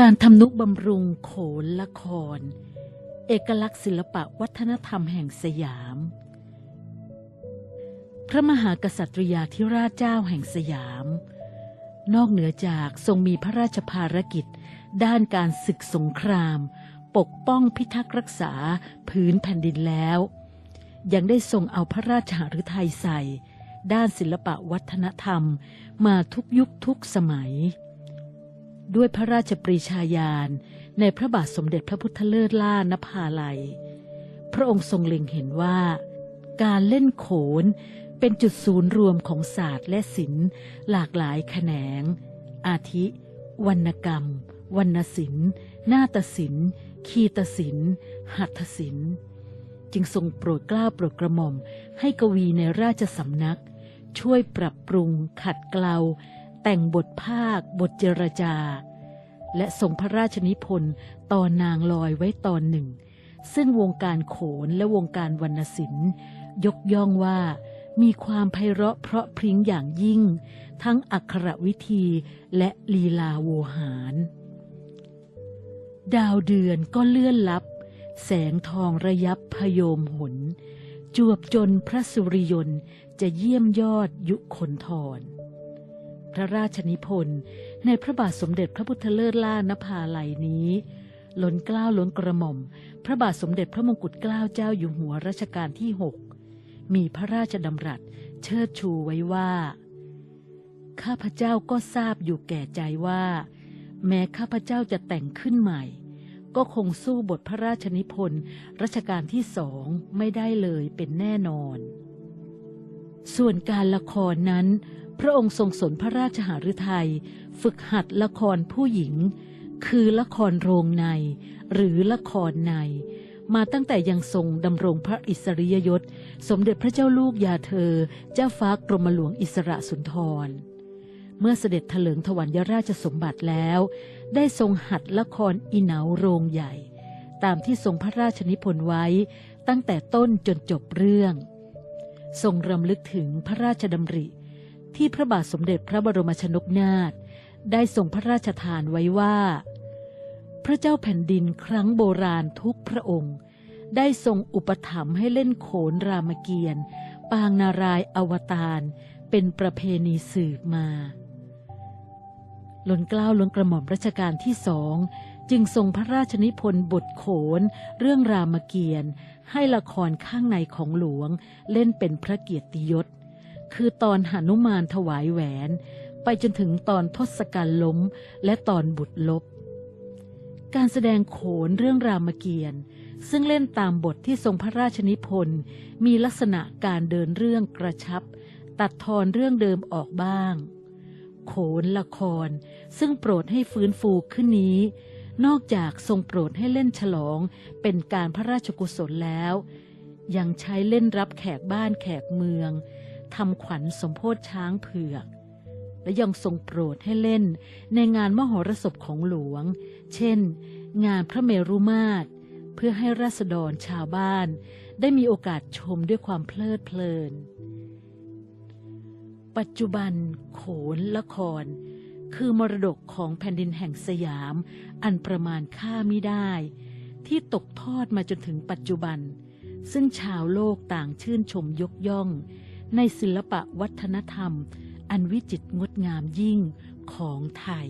การทำนุบำรุงโขนละคร เอกลักษณ์ศิลปะวัฒนธรรมแห่งสยาม พระมหากษัตริยาธิราชเจ้าแห่งสยาม นอกเหนือจากทรงมีพระราชภารกิจ ด้านการศึกสงคราม ปกป้องพิทักษ์รักษาพื้นแผ่นดินแล้ว ยังได้ทรงเอาพระราชหฤทัยใส่ ด้านศิลปะวัฒนธรรมมาทุกยุคทุกสมัย ด้วยพระราชปรีชาญาณในพระบาทสมเด็จพระพุทธเลิศล่านภาลัย พระองค์ทรงเล็งเห็นว่า การเล่นโขนเป็นจุดศูนย์รวมของศาสตร์และศิลป์หลากหลายแขนง อาทิ วรรณกรรม วรรณศิลป์ นาฏศิลป์ คีตศิลป์ หัตถศิลป์ จึงทรงโปรดกล้าโปรดกระหม่อมให้กวีในราชสำนัก ช่วยปรับปรุงขัดเกลา แต่งบทภาค บทเจรจา และทรงพระราชนิพนธ์ตอนนางลอยไว้ตอนหนึ่ง ซึ่งวงการโขนและวงการวรรณศิลป์ ยกย่องว่ามีความไพเราะเพราะพริ้งอย่างยิ่ง ทั้งอักขรวิธีและลีลาโวหาร ดาวเดือนก็เลื่อนลับ แสงทองระยับพยมหน จวบจนพระสุริยนต์จะเยี่ยมยอดยุคนทร พระราชนิพนธ์ในพระบาทสมเด็จพระพุทธเลิศล่านภาลัยนี้ ล้นเกล้าล้นกระหม่อม พระบาทสมเด็จพระมงกุฎเกล้าเจ้าอยู่หัวรัชกาลที่หกมีพระราชดำรัสเชิดชูไว้ว่า ข้าพเจ้าก็ทราบอยู่แก่ใจว่า แม้ข้าพเจ้าจะแต่งขึ้นใหม่ ก็คงสู้บทพระราชนิพนธ์รัชกาลที่สองไม่ได้เลยเป็นแน่นอน ส่วนการละครนั้น พระองค์ทรงสนพระราชหฤทัยฝึกหัดละครผู้หญิง คือละครโรงใน หรือละครใน มาตั้งแต่ยังทรงดำรงพระอิสริยยศ สมเด็จพระเจ้าลูกยาเธอ เจ้าฟ้ากรมหลวงอิสระสุนทร เมื่อเสด็จถลิงถวัลยราชสมบัติแล้ว ได้ทรงหัดละครอีเหนาโรงใหญ่ ตามที่ทรงพระราชนิพนธ์ไว้ตั้งแต่ต้นจนจบเรื่อง ทรงรำลึกถึงพระราชดำริ ที่พระบาทสมเด็จพระบรมชนกนาถได้ทรงพระราชทานไว้ว่า พระเจ้าแผ่นดินครั้งโบราณทุกพระองค์ ได้ทรงอุปถัมภ์ให้เล่นโขนรามเกียรติ์ปางนารายณ์อวตารเป็นประเพณีสืบมาหลนกล้าวล้นกระหม่อมรัชกาลที่สองจึงทรงพระราชนิพนธ์บทโขน เรื่องรามเกียรติ์ให้ละครข้างในของหลวงเล่นเป็นพระเกียรติยศ คือตอนหานุมานถวายแหวน ไปจนถึงตอนทศกัณฐ์ล้มและตอนบุตรลบ การแสดงโขนเรื่องรามเกียรติ์ซึ่งเล่นตามบทที่ทรงพระราชนิพนธ์มีลักษณะการเดินเรื่องกระชับ ตัดทอนเรื่องเดิมออกบ้าง โขนละคร ซึ่งโปรดให้ฟื้นฟูขึ้นนี้ นอกจากทรงโปรดให้เล่นฉลองเป็นการพระราชกุศลแล้ว ยังใช้เล่นรับแขกบ้านแขกเมือง ทำขวัญสมโพธช้างเผือก และยังทรงโปรดให้เล่นในงานมหรสพของหลวง เช่น งานพระเมรุมาตร เพื่อให้ราษฎรชาวบ้าน ได้มีโอกาสชมด้วยความเพลิดเพลิน ปัจจุบันโขนละคร คือมรดกของแผ่นดินแห่งสยาม อันประมาณค่าไมิได้ ที่ตกทอดมาจนถึงปัจจุบันซึ่งชาวโลกต่างชื่นชมยกย่อง ในศิลปะวัฒนธรรม อันวิจิตรงดงามยิ่งของไทย